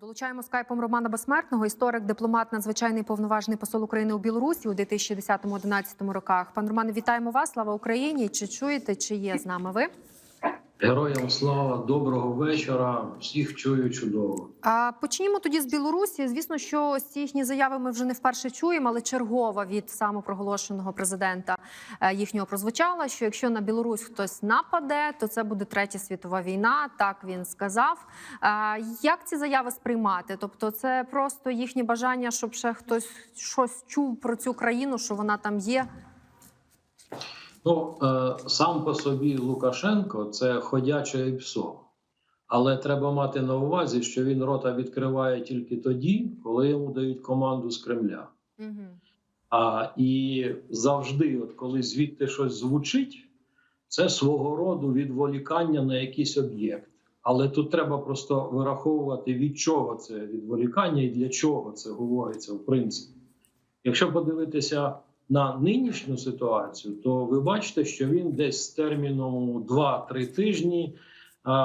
Долучаємо скайпом Романа Безсмертного, історик, дипломат, надзвичайний повноважний посол України у Білорусі у 2010-2011 роках. Пан Романе, вітаємо вас. Слава Україні! Чи чуєте, чи є з нами ви? Героям слава, доброго вечора. Всіх чую чудово. А почнімо тоді з Білорусі. Звісно, що ці їхні заяви ми вже не вперше чуємо, але чергова від самопроголошеного президента е, їхнього прозвучала, що якщо на Білорусь хтось нападе, то це буде третя світова війна. Так він сказав. А Як ці заяви сприймати? Тобто, це просто їхнє бажання, щоб ще хтось щось чув про цю країну, що вона там є. Ну е, сам по собі Лукашенко це ходяче ПСО. Але треба мати на увазі, що він рота відкриває тільки тоді, коли йому дають команду з Кремля. Угу. А і завжди, от коли звідти щось звучить, це свого роду відволікання на якийсь об'єкт. Але тут треба просто вираховувати, від чого це відволікання і для чого це говориться в принципі. Якщо подивитися на нинішню ситуацію, то ви бачите, що він десь з терміном 2-3 тижні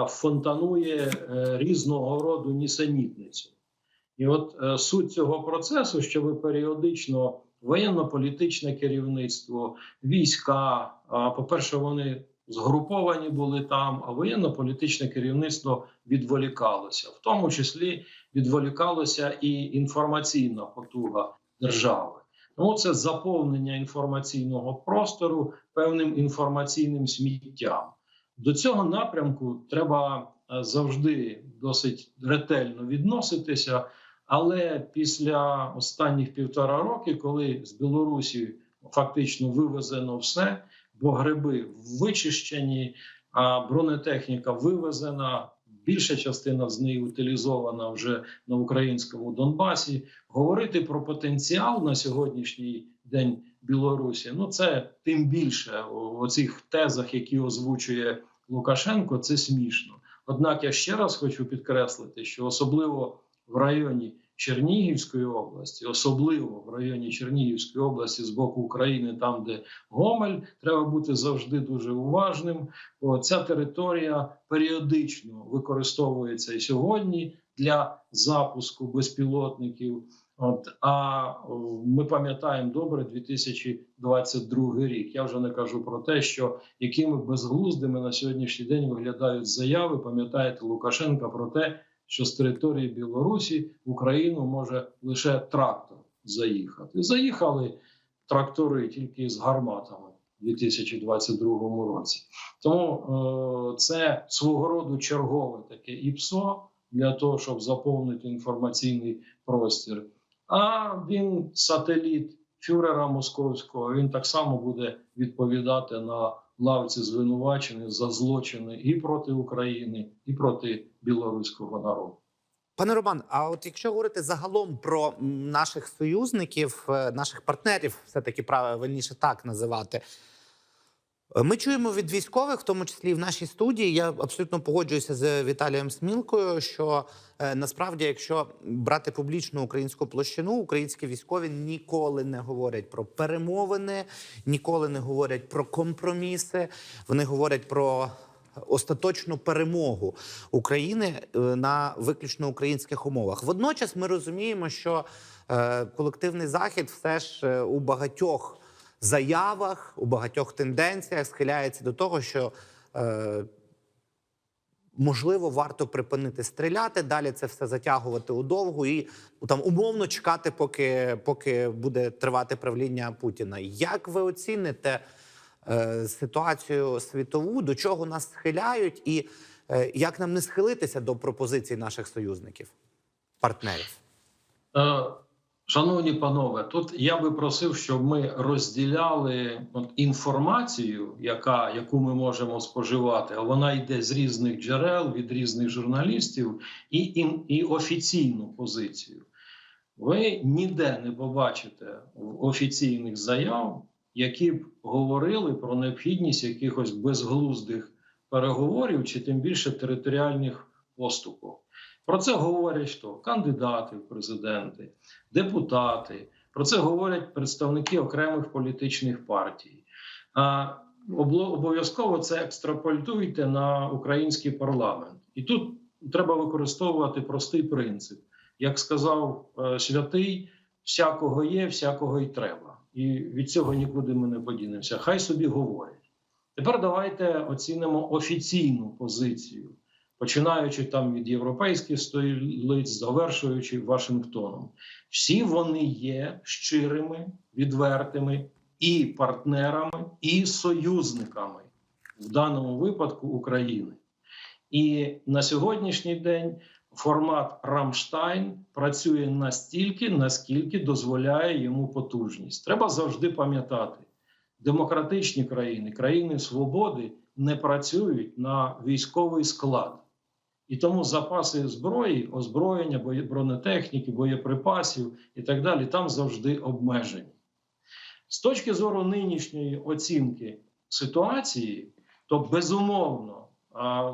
фонтанує е, різного роду нісенітницю. І от е, суть цього процесу, що ви періодично воєнно-політичне керівництво, війська, по-перше, вони згруповані були там, а воєнно-політичне керівництво відволікалося, в тому числі відволікалося і інформаційна потуга держави. Ну, це заповнення інформаційного простору певним інформаційним сміттям. До цього напрямку треба е, завжди досить ретельно відноситися. Але після останніх півтора роки, коли з Білорусі фактично вивезено все, бо гриби вичищені, а бронетехніка вивезена, більша частина з неї утилізована вже на українському Донбасі. Говорити про потенціал на сьогоднішній день Білорусі, ну це тим більше у цих тезах, які озвучує Лукашенко, це смішно. Однак я ще раз хочу підкреслити, що особливо в районі Чернігівської області, особливо в районі Чернігівської області з боку України, там де Гомель, треба бути завжди дуже уважним. О, ця територія періодично використовується і сьогодні для запуску безпілотників. От а ми пам'ятаємо добре 2022 рік. Я вже не кажу про те, що якими безглуздими на сьогоднішній день виглядають заяви. Пам'ятаєте Лукашенка про те, що з території Білорусі в Україну може лише трактор заїхати. Заїхали трактори тільки з гарматами у 2022 році. Тому е, це свого роду чергове таке ІПСО для того, щоб заповнити інформаційний простір. А він сателіт фюрера московського. Він так само буде відповідати на лавці звинувачених за злочини і проти України, і проти білоруського народу. Пане Роман, а от якщо говорити загалом про наших союзників, е, наших партнерів, все таки правильніше так називати. Е, Ми чуємо від військових, в тому числі і в нашій студії. Я абсолютно погоджуюся з Віталієм Смілкою. Що е, насправді, якщо брати публічну українську площину, українські військові ніколи не говорять про перемовини, ніколи не говорять про компроміси. Вони говорять про остаточну перемогу України е, на виключно українських умовах. Водночас ми розуміємо, що колективний захід все ж у багатьох заявах, у багатьох тенденціях схиляється до того, що е, можливо варто припинити стріляти, далі це все затягувати удовгу і там умовно чекати, поки, поки буде тривати правління Путіна. Як ви оціните? е, ситуацію світову, до чого нас схиляють, і е, як нам не схилитися до пропозицій наших союзників, партнерів. Е, Шановні панове, тут я би просив, щоб ми розділяли інформацію, яка, яку ми можемо споживати, а вона йде з різних джерел, від різних журналістів, і, і, і офіційну позицію. Ви ніде не побачите в офіційних заяв, які б говорили про необхідність якихось безглуздих переговорів чи тим більше територіальних поступок. Про це говорять що кандидати в президенти, депутати. Про це говорять представники окремих політичних партій. А обов'язково це екстраполюйте на український парламент. І тут треба використовувати простий принцип. Як сказав е, святий, всякого є, всякого й треба. І від цього нікуди ми не подінемося. Хай собі говорять. Тепер давайте оцінимо офіційну позицію, починаючи там від європейських столиць, завершуючи Вашингтоном. Всі вони є щирими, відвертими і партнерами, і союзниками в даному випадку України. І на сьогоднішній день формат Рамштайн працює настільки, наскільки дозволяє йому потужність. Треба завжди пам'ятати, демократичні країни, країни свободи не працюють на військовий склад. І тому запаси зброї, озброєння, бронетехніки, боєприпасів і так далі там завжди обмежені. З точки зору нинішньої оцінки ситуації, то безумовно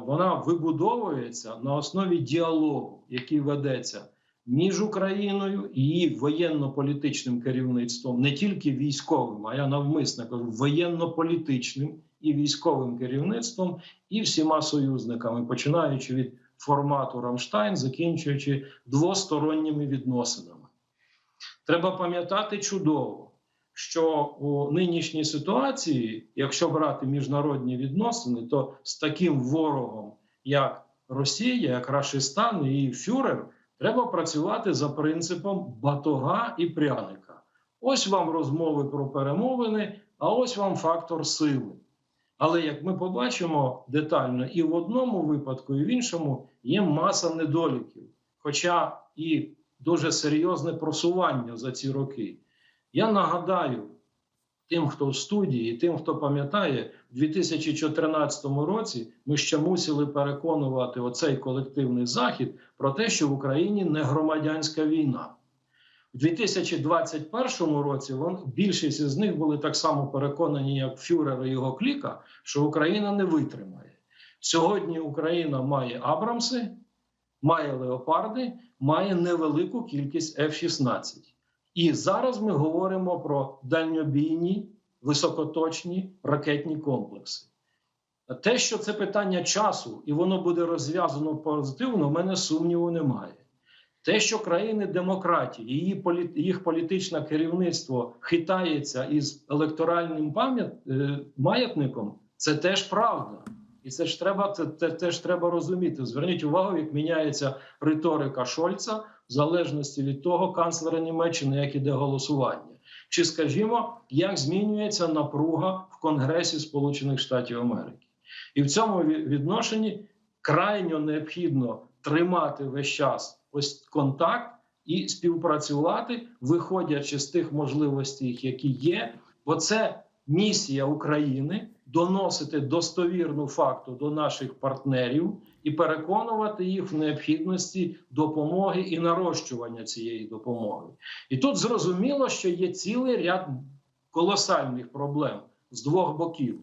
вона вибудовується на основі діалогу, який ведеться між Україною і її воєнно-політичним керівництвом, не тільки військовим, а я навмисно кажу воєнно-політичним і військовим керівництвом, і всіма союзниками, починаючи від формату Рамштайн, закінчуючи двосторонніми відносинами. Треба пам'ятати чудово, що у нинішній ситуації, якщо брати міжнародні відносини, то з таким ворогом, як Росія, як Рашистан і Фюрер, треба працювати за принципом батога і пряника. Ось вам розмови про перемовини, а ось вам фактор сили. Але як ми побачимо детально, і в одному випадку, і в іншому є маса недоліків, хоча і дуже серйозне просування за ці роки. Я нагадаю тим, хто в студії, тим, хто пам'ятає, в 2014 році ми ще мусили переконувати оцей колективний захід про те, що в Україні не громадянська війна. У 2021 році вон, більшість із них були так само переконані, як Фюрер і його кліка, що Україна не витримає. Сьогодні Україна має Абрамси, має леопарди, має невелику кількість F-16. І зараз ми говоримо про дальньобійні високоточні ракетні комплекси. Те, що це питання часу, і воно буде розв'язано позитивно, в мене сумніву немає. Те, що країни демократії, її їх політичне керівництво хитається із електоральним е, маятником, це теж правда. І це ж треба це, це теж треба розуміти. Зверніть увагу, як міняється риторика Шольца в залежності від того, канцлера Німеччини, як іде голосування, чи скажімо, як змінюється напруга в Конгресі Сполучених Штатів Америки, і в цьому відношенні крайньо необхідно тримати весь час ось контакт і співпрацювати, виходячи з тих можливостей, які є, бо це місія України доносити достовірну факту до наших партнерів і переконувати їх в необхідності допомоги і нарощування цієї допомоги. І тут зрозуміло, що є цілий ряд колосальних проблем з двох боків.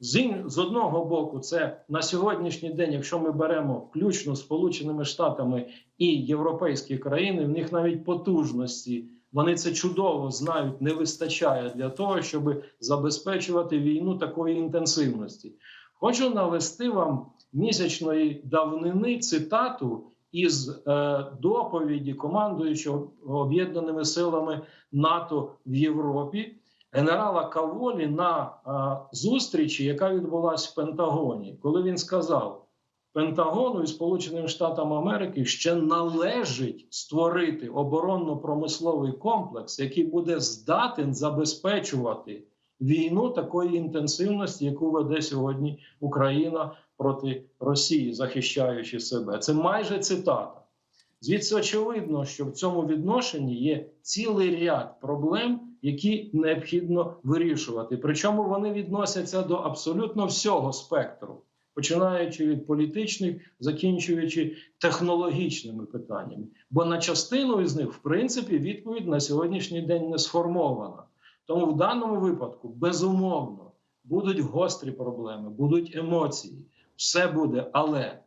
З, одного боку, це на сьогоднішній день, якщо ми беремо включно Сполученими Штатами і європейські країни, в них навіть потужності, вони це чудово знають, не вистачає для того, щоб забезпечувати війну такої інтенсивності. Хочу навести вам місячної давнини цитату із е, доповіді командуючого об'єднаними силами НАТО в Європі генерала Каволі на е, зустрічі, яка відбулася в Пентагоні, коли він сказав. Пентагону і Сполученим Штатам Америки ще належить створити оборонно-промисловий комплекс, який буде здатен забезпечувати війну такої інтенсивності, яку веде сьогодні Україна проти Росії, захищаючи себе. Це майже цитата. Звідси очевидно, що в цьому відношенні є цілий ряд проблем, які необхідно вирішувати. Причому вони відносяться до абсолютно всього спектру починаючи від політичних, закінчуючи технологічними питаннями. Бо на частину із них, в принципі, відповідь на сьогоднішній день не сформована. Тому в даному випадку, безумовно, будуть гострі проблеми, будуть емоції, все буде, але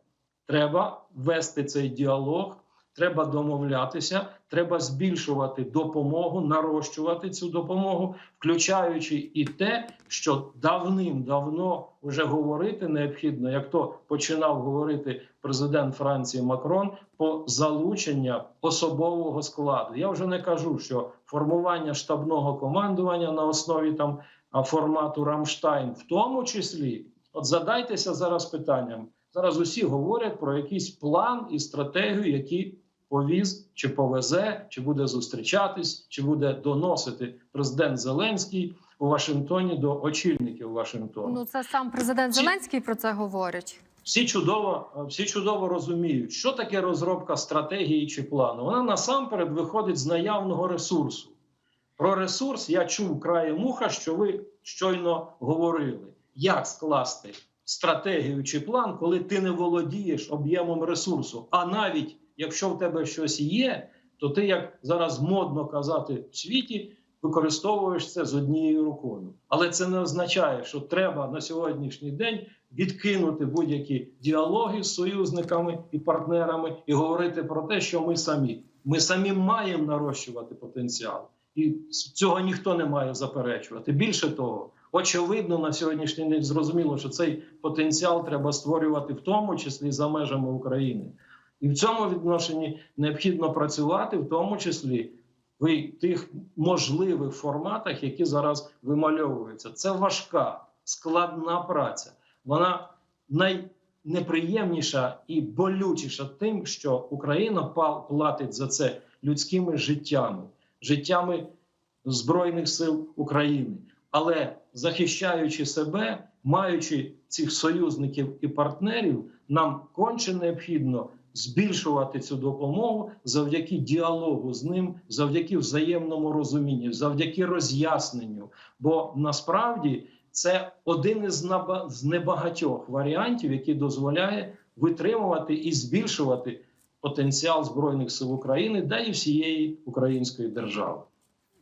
треба вести цей діалог. Треба домовлятися, треба збільшувати допомогу, нарощувати цю допомогу, включаючи і те, що давним-давно вже говорити необхідно, як то починав говорити президент Франції Макрон, по залучення особового складу. Я вже не кажу, що формування штабного командування на основі там формату Рамштайн, в тому числі, от задайтеся зараз питанням. Зараз усі говорять про якийсь план і стратегію, які повіз чи повезе, чи буде зустрічатись, чи буде доносити президент Зеленський у Вашингтоні до очільників Вашингтону. Ну це сам президент Зеленський про це говорить. Всі чудово, всі чудово розуміють, що таке розробка стратегії чи плану. Вона насамперед виходить з наявного ресурсу. Про ресурс я чув краєм уха, що ви щойно говорили. Як скласти стратегію чи план, коли ти не володієш об'ємом ресурсу? А навіть якщо в тебе щось є, то ти, як зараз модно казати в світі, використовуєш це з однією рукою. Але це не означає, що треба на сьогоднішній день відкинути будь-які діалоги з союзниками і партнерами і говорити про те, що ми самі. Ми самі маємо нарощувати потенціал, і цього ніхто не має заперечувати. Більше того, очевидно, на сьогоднішній день зрозуміло, що цей потенціал треба створювати в тому числі за межами України. І в цьому відношенні необхідно працювати, в тому числі в тих можливих форматах, які зараз вимальовуються. Це важка, складна праця. Вона найнеприємніша і болючіша тим, що Україна платить за це людськими життями, життями Збройних сил України. Але захищаючи себе, маючи цих союзників і партнерів, нам конче необхідно збільшувати цю допомогу завдяки діалогу з ним, завдяки взаємному розумінню, завдяки роз'ясненню. Бо насправді це один із з небагатьох варіантів, який дозволяє витримувати і збільшувати потенціал збройних сил України да і всієї української держави.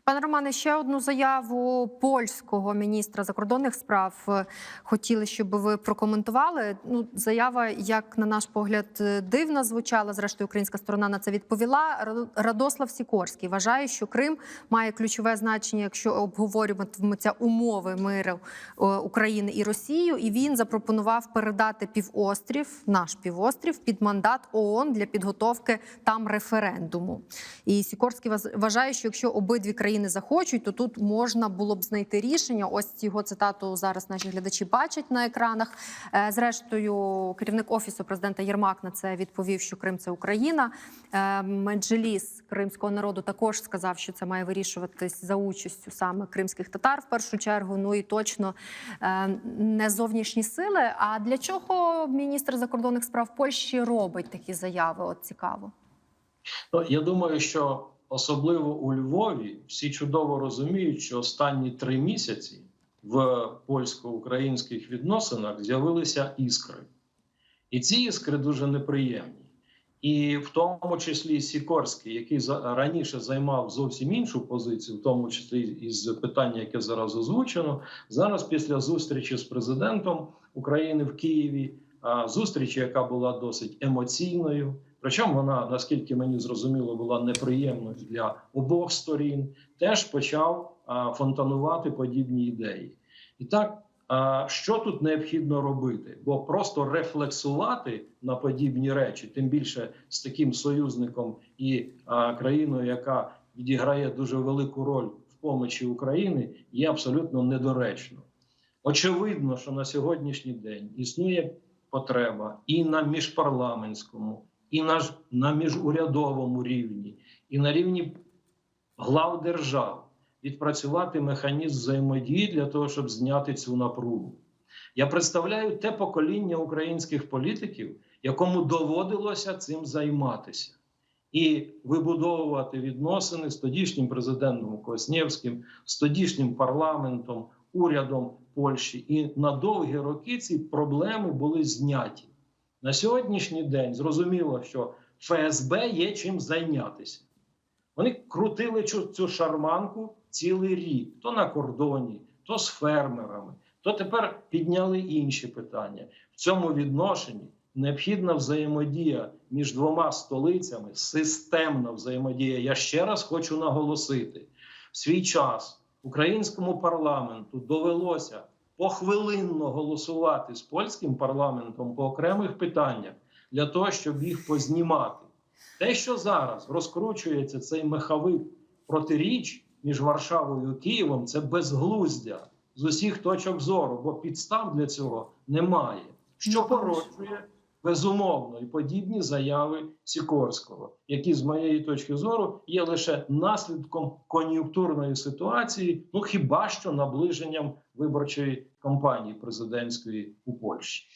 Пане Романе, ще одну заяву польського міністра закордонних справ е, хотіли, щоб ви прокоментували. Ну, заява, як на наш погляд, е, дивно звучала. Зрештою, українська сторона на це відповіла. Ра- Радослав Сікорський вважає, що Крим має ключове значення, якщо обговорюватимуться умови миру е, України і Росію. І він запропонував передати півострів, наш півострів, під мандат ООН для підготовки там референдуму. І Сікорський вважає, що якщо обидві країни захочуть, то тут можна було б знайти рішення. Ось його цитату зараз наші глядачі бачать на екранах. Е, Зрештою, керівник офісу президента Єрмак на це відповів, що Крим це Україна. Е, Меджліс кримського народу також сказав, що це має вирішуватись за участю саме кримських татар в першу чергу. Ну і точно е, не зовнішні сили. А для чого міністр закордонних справ Польщі робить такі заяви? От цікаво. Ну, я думаю, що особливо у Львові всі чудово розуміють, що останні три місяці в польсько-українських відносинах з'явилися іскри, і ці іскри дуже неприємні. І в тому числі Сікорський, який раніше займав зовсім іншу позицію, в тому числі із питання, яке зараз озвучено, зараз після зустрічі з президентом України в Києві, зустрічі, яка була досить емоційною. Причому вона, наскільки мені зрозуміло, була неприємною для обох сторін, теж почав фонтанувати подібні ідеї. І так, що тут необхідно робити? Бо просто рефлексувати на подібні речі, тим більше з таким союзником і країною, яка відіграє дуже велику роль в помочі України, є абсолютно недоречно. Очевидно, що на сьогоднішній день існує потреба і на міжпарламентському, і на, на міжурядовому рівні, і на рівні глав держав відпрацювати механізм взаємодії для того, щоб зняти цю напругу. Я представляю те покоління українських політиків, якому доводилося цим займатися. І вибудовувати відносини з тодішнім президентом Коснєвським, з тодішнім парламентом, урядом Польщі. І на довгі роки ці проблеми були зняті. На сьогоднішній день зрозуміло, що ФСБ є чим зайнятися. Вони крутили цю, шарманку цілий рік, то на кордоні, то з фермерами, то тепер підняли інші питання. В цьому відношенні необхідна взаємодія між двома столицями, системна взаємодія. Я ще раз хочу наголосити: в свій час українському парламенту довелося похвилинно голосувати з польським парламентом по окремих питаннях для того, щоб їх познімати. Те, що зараз розкручується цей меховик протиріч між Варшавою і Києвом, це безглуздя з усіх точок зору, бо підстав для цього немає. Що Ну, породжує безумовно і подібні заяви Сікорського, які з моєї точки зору є лише наслідком кон'юнктурної ситуації, ну хіба що наближенням виборчої кампанії президентської у Польщі.